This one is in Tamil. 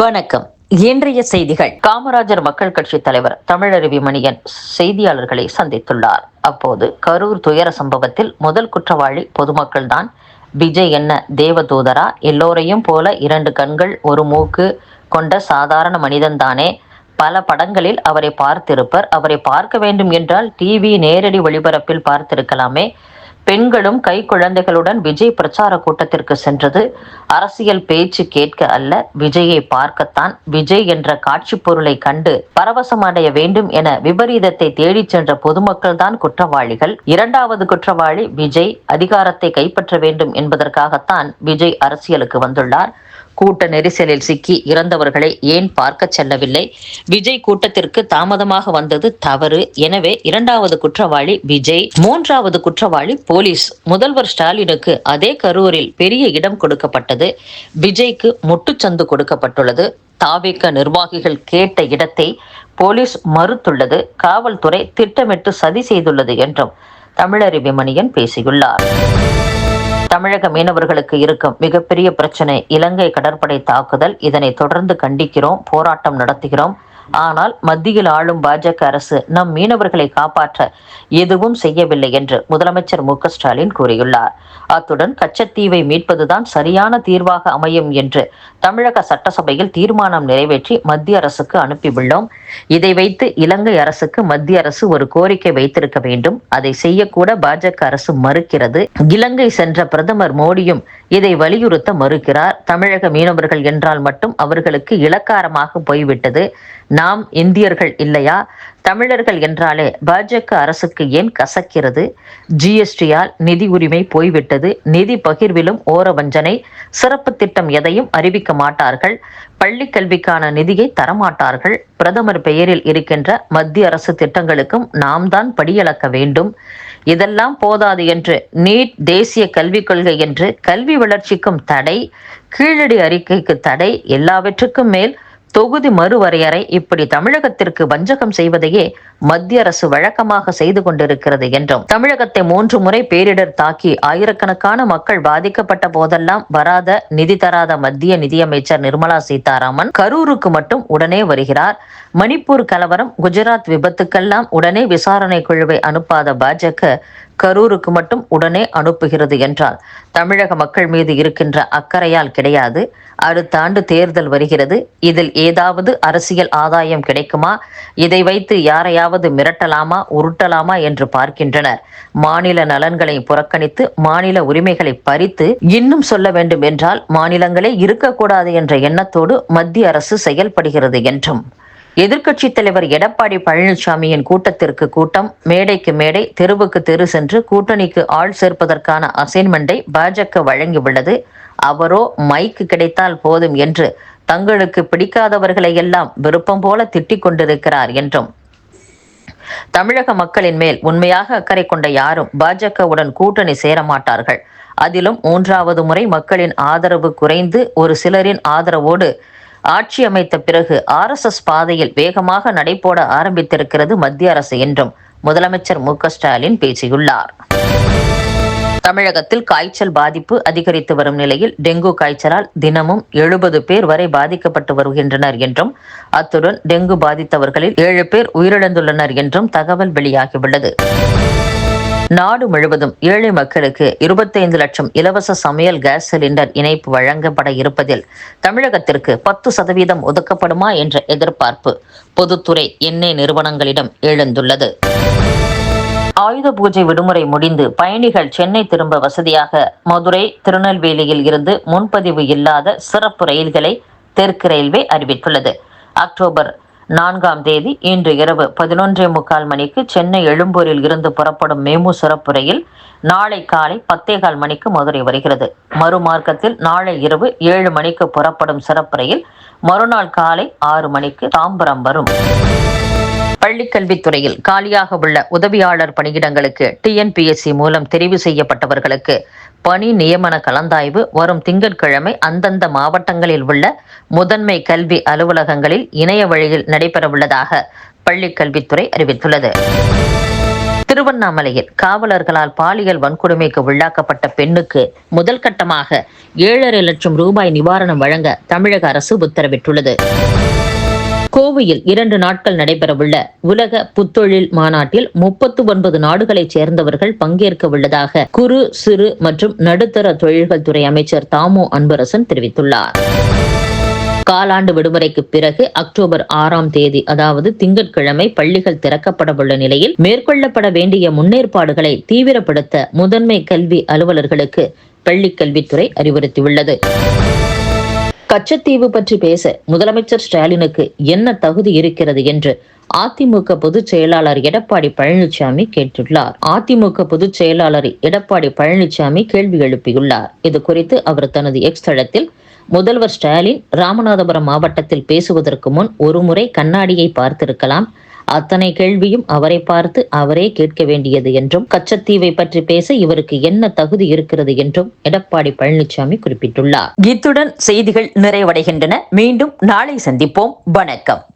வணக்கம். இன்றைய செய்திகள். காமராஜர் மக்கள் கட்சி தலைவர் தமிழருவி மணியன் செய்தியாளர்களை சந்தித்துள்ளார். அப்போது கரூர் துயர சம்பவத்தில் முதல் குற்றவாளி பொதுமக்கள்தான் விஜய் என்ன தேவதூதரா? எல்லோரையும் போல இரண்டு கண்கள் ஒரு மூக்கு கொண்ட சாதாரண மனிதன்தானே பல படங்களில் அவரை பார்த்திருப்பர். அவரை பார்க்க வேண்டும் என்றால் டிவி நேரடி ஒளிபரப்பில் பார்த்திருக்கலாமே. பெண்களும் கை குழந்தைகளுடன் விஜய் பிரச்சார கூட்டத்திற்கு சென்றது. அரசியல் பேச்சு கேட்க அல்ல விஜயை பார்க்கத்தான். விஜய் என்ற காட்சி பொருளை கண்டு பரவசமடைய வேண்டும் என விபரீதத்தை தேடிச் சென்ற பொதுமக்கள் தான் குற்றவாளிகள். இரண்டாவது குற்றவாளி விஜய் அதிகாரத்தை கைப்பற்ற வேண்டும் என்பதற்காகத்தான் விஜய் அரசியலுக்கு வந்துள்ளார். கூட்ட நெரிசலில் சிக்கி இறந்தவர்களை ஏன் பார்க்க செல்லவில்லை? விஜய் கூட்டத்திற்கு தாமதமாக வந்தது தவறு. எனவே இரண்டாவது குற்றவாளி விஜய் மூன்றாவது குற்றவாளி போலீஸ். முதல்வர் ஸ்டாலினுக்கு அதே கரூரில் பெரிய இடம் கொடுக்கப்பட்டது. விஜய்க்கு முட்டுச்சந்து கொடுக்கப்பட்டுள்ளது. தாவேக்க நிர்வாகிகள் கேட்ட இடத்தை போலீஸ் மறுத்துள்ளது. காவல்துறை திட்டமிட்டு சதி செய்துள்ளது என்றும் தமிழறிவி மணியன் பேசியுள்ளார். தமிழக மீனவர்களுக்கு இருக்கும் மிகப்பெரிய பிரச்சனை இலங்கை கடற்படை தாக்குதல். இதனை தொடர்ந்து கண்டிக்கிறோம் போராட்டம் நடத்துகிறோம். ஆனால் மத்தியில் ஆளும் பாஜக அரசு நம் மீனவர்களை காப்பாற்ற எதுவும் செய்யவில்லை என்று முதலமைச்சர் மு ஸ்டாலின் கூறியுள்ளார். அத்துடன் கச்சத்தீவை மீட்பதுதான் சரியான தீர்வாக அமையும் என்று தமிழக சட்டசபையில் தீர்மானம் நிறைவேற்றி மத்திய அரசுக்கு அனுப்பியுள்ளோம். இதை வைத்து இலங்கை அரசுக்கு மத்திய அரசு ஒரு கோரிக்கை வைத்திருக்க வேண்டும். அதை செய்யக்கூட பாஜக அரசு மறுக்கிறது. இலங்கை சென்ற பிரதமர் மோடியும் இதை வலியுறுத்த மறுக்கிறார். தமிழக மீனவர்கள் என்றால் மட்டும் அவர்களுக்கு இலக்காரமாக போய்விட்டது. நாம் இந்தியர்கள் இல்லையா? தமிழர்கள் என்றாலே பாஜக அரசுக்கு ஏன் கசக்கிறது? ஜிஎஸ்டியால் நிதி உரிமை போய்விட்டது. நிதி பகிர்விலும் ஓர வஞ்சனை. சிறப்பு திட்டம் எதையும் அறிவிக்க மாட்டார்கள். பள்ளி கல்விக்கான நிதியை தரமாட்டார்கள். பிரதமர் பெயரில் இருக்கின்ற மத்திய அரசு திட்டங்களுக்கும் நாம் தான் படியளக்க வேண்டும். இதெல்லாம் போதாது என்று நீட் தேசிய கல்விக் கொள்கை என்று கல்வி வளர்ச்சிக்கும் தடை கீழடி அறிக்கைக்கு தடை எல்லாவற்றுக்கும் மேல் தொகுதி மறுவரையறை இப்படி தமிழகத்திற்கு வஞ்சகம் செய்வதையே மத்திய அரசு வழக்கமாக செய்து கொண்டிருக்கிறது என்றும் தமிழகத்தை மூன்று முறை பேரிடர் தாக்கி ஆயிரக்கணக்கான மக்கள் பாதிக்கப்பட்ட போதெல்லாம் வராத நிதி தராத மத்திய நிதியமைச்சர் நிர்மலா சீதாராமன் கரூருக்கு மட்டும் உடனே வருகிறார். மணிப்பூர் கலவரம் குஜராத் விபத்துக்கெல்லாம் உடனே விசாரணை குழுவை அனுப்பாத பாஜக கரூருக்கு மட்டும் உடனே அனுப்புகிறது என்றால் தமிழக மக்கள் மீது இருக்கின்ற அக்கறையால் கிடையாது. அடுத்த ஆண்டு தேர்தல் வருகிறது. இதில் ஏதாவது அரசியல் ஆதாயம் கிடைக்குமா? இதை வைத்து யாரையாவது மிரட்டலாமா உருட்டலாமா என்று பார்க்கின்றனர். மாநில நலன்களை புறக்கணித்து மாநில உரிமைகளை பறித்து இன்னும் சொல்ல வேண்டும் என்றால் மாநிலங்களே இருக்கக்கூடாது என்ற எண்ணத்தோடு மத்திய அரசு செயல்படுகிறது என்றும். எதிர்க்கட்சி தலைவர் எடப்பாடி பழனிசாமியின் கூட்டத்திற்கு கூட்டம் மேடைக்கு மேடை தெருவுக்கு தெரு சென்று கூட்டணிக்கு ஆள் சேர்ப்பதற்கான அசைன்மெண்டை பாஜக வழங்கியுள்ளது. அவரோ மைக்கு கிடைத்தால் போதும் என்று தங்களுக்கு பிடிக்காதவர்களை எல்லாம் விருப்பம் போல திட்டிக் கொண்டிருக்கிறார் என்றும். தமிழக மக்களின் மேல் உண்மையாக அக்கறை கொண்ட யாரும் பாஜகவுடன் கூட்டணி சேரமாட்டார்கள். அதிலும் மூன்றாவது முறை மக்களின் ஆதரவு குறைந்து ஒரு சிலரின் ஆதரவோடு ஆட்சி அமைத்த பிறகு ஆர்எஸ்எஸ் பாதையில் வேகமாக நடைபோட ஆரம்பித்திருக்கிறது மத்திய அரசு என்றும் முதலமைச்சர் மு ஸ்டாலின் பேசியுள்ளார். தமிழகத்தில் காய்ச்சல் பாதிப்பு அதிகரித்து வரும் நிலையில் டெங்கு காய்ச்சலால் தினமும் எழுபது பேர் வரை பாதிக்கப்பட்டு வருகின்றனர் என்றும் அத்துடன் டெங்கு பாதித்தவர்களில் ஏழு பேர் உயிரிழந்துள்ளனர் என்றும் தகவல் வெளியாகியுள்ளது. நாடு முழுவதும் ஏழை மக்களுக்கு இருபத்தைந்து லட்சம் இலவச சமையல் கேஸ் சிலிண்டர் இணைப்பு வழங்கப்பட இருப்பதில் தமிழகத்திற்கு பத்து சதவீதம் ஒதுக்கப்படுமா என்ற எதிர்பார்ப்பு பொதுத்துறை எண்ணெய் நிறுவனங்களிடம் எழுந்துள்ளது. ஆயுத பூஜை விடுமுறை முடிந்து பயணிகள் சென்னை திரும்ப வசதியாக மதுரை திருநெல்வேலியில் இருந்து முன்பதிவு இல்லாத சிறப்பு ரயில்களை தெற்கு ரயில்வே அறிவித்துள்ளது. அக்டோபர் நான்காம் தேதி இன்று இரவு பதினொன்றே முக்கால் மணிக்கு சென்னை எழும்பூரில் இருந்து புறப்படும் மேமு சிறப்பு ரயில் நாளை காலை பத்தேகால் மணிக்கு மதுரை வருகிறது. மறுமார்க்கத்தில் நாளை இரவு ஏழு மணிக்கு புறப்படும் சிறப்பு ரயில் மறுநாள் காலை ஆறு மணிக்கு தாம்பரம் வரும். பள்ளிக்கல்வித்துறையில் காலியாக உள்ள உதவியாளர் பணியிடங்களுக்கு டிஎன்பிஎஸ்சி மூலம் தெரிவு செய்யப்பட்டவர்களுக்கு பணி நியமன கலந்தாய்வு வரும் திங்கட்கிழமை அந்தந்த மாவட்டங்களில் உள்ள முதன்மை கல்வி அலுவலகங்களில் இணைய வழியில் நடைபெறவுள்ளதாக பள்ளிக்கல்வித்துறை அறிவித்துள்ளது. திருவண்ணாமலையில் காவலர்களால் பாலியல் வன்கொடுமைக்கு உள்ளாக்கப்பட்ட பெண்ணுக்கு முதல் கட்டமாக ஏழரை லட்சம் ரூபாய் நிவாரணம் வழங்க தமிழக அரசு உத்தரவிட்டுள்ளது. கோவையில் இரண்டு நாட்கள் நடைபெறவுள்ள உலக புத்தொழில் மாநாட்டில் முப்பத்து ஒன்பது நாடுகளைச் சேர்ந்தவர்கள் பங்கேற்க உள்ளதாக குறு சிறு மற்றும் நடுத்தர தொழில்கள் துறை அமைச்சர் தாமோ அன்பரசன் தெரிவித்துள்ளார். காலாண்டு விடுமுறைக்கு பிறகு அக்டோபர் ஆறாம் தேதி அதாவது திங்கட்கிழமை பள்ளிகள் திறக்கப்படவுள்ள நிலையில் மேற்கொள்ளப்பட வேண்டிய முன்னேற்பாடுகளை தீவிரப்படுத்த முதன்மை கல்வி அலுவலர்களுக்கு பள்ளிக் கல்வித்துறை அறிவுறுத்தியுள்ளது. கச்சத்தீவு பற்றி பேச முதலமைச்சர் ஸ்டாலினுக்கு என்ன தகுதி இருக்கிறது என்று அதிமுக பொதுச் செயலாளர் எடப்பாடி பழனிசாமி கேட்டுள்ளார். அதிமுக பொதுச் செயலாளர் எடப்பாடி பழனிசாமி கேள்வி எழுப்பியுள்ளார். இது குறித்து அவர் தனது எக்ஸ் தளத்தில் முதல்வர் ஸ்டாலின் ராமநாதபுரம் மாவட்டத்தில் பேசுவதற்கு முன் ஒருமுறை கண்ணாடியை பார்த்திருக்கலாம். அத்தனை கேள்வியும் அவரை பார்த்து அவரே கேட்க வேண்டியது என்றும் கச்சத்தீவை பற்றி பேச இவருக்கு என்ன தகுதி இருக்கிறது என்றும் எடப்பாடி பழனிசாமி குறிப்பிட்டுள்ளார். இத்துடன் செய்திகள் நிறைவடைகின்றன. மீண்டும் நாளை சந்திப்போம். வணக்கம்.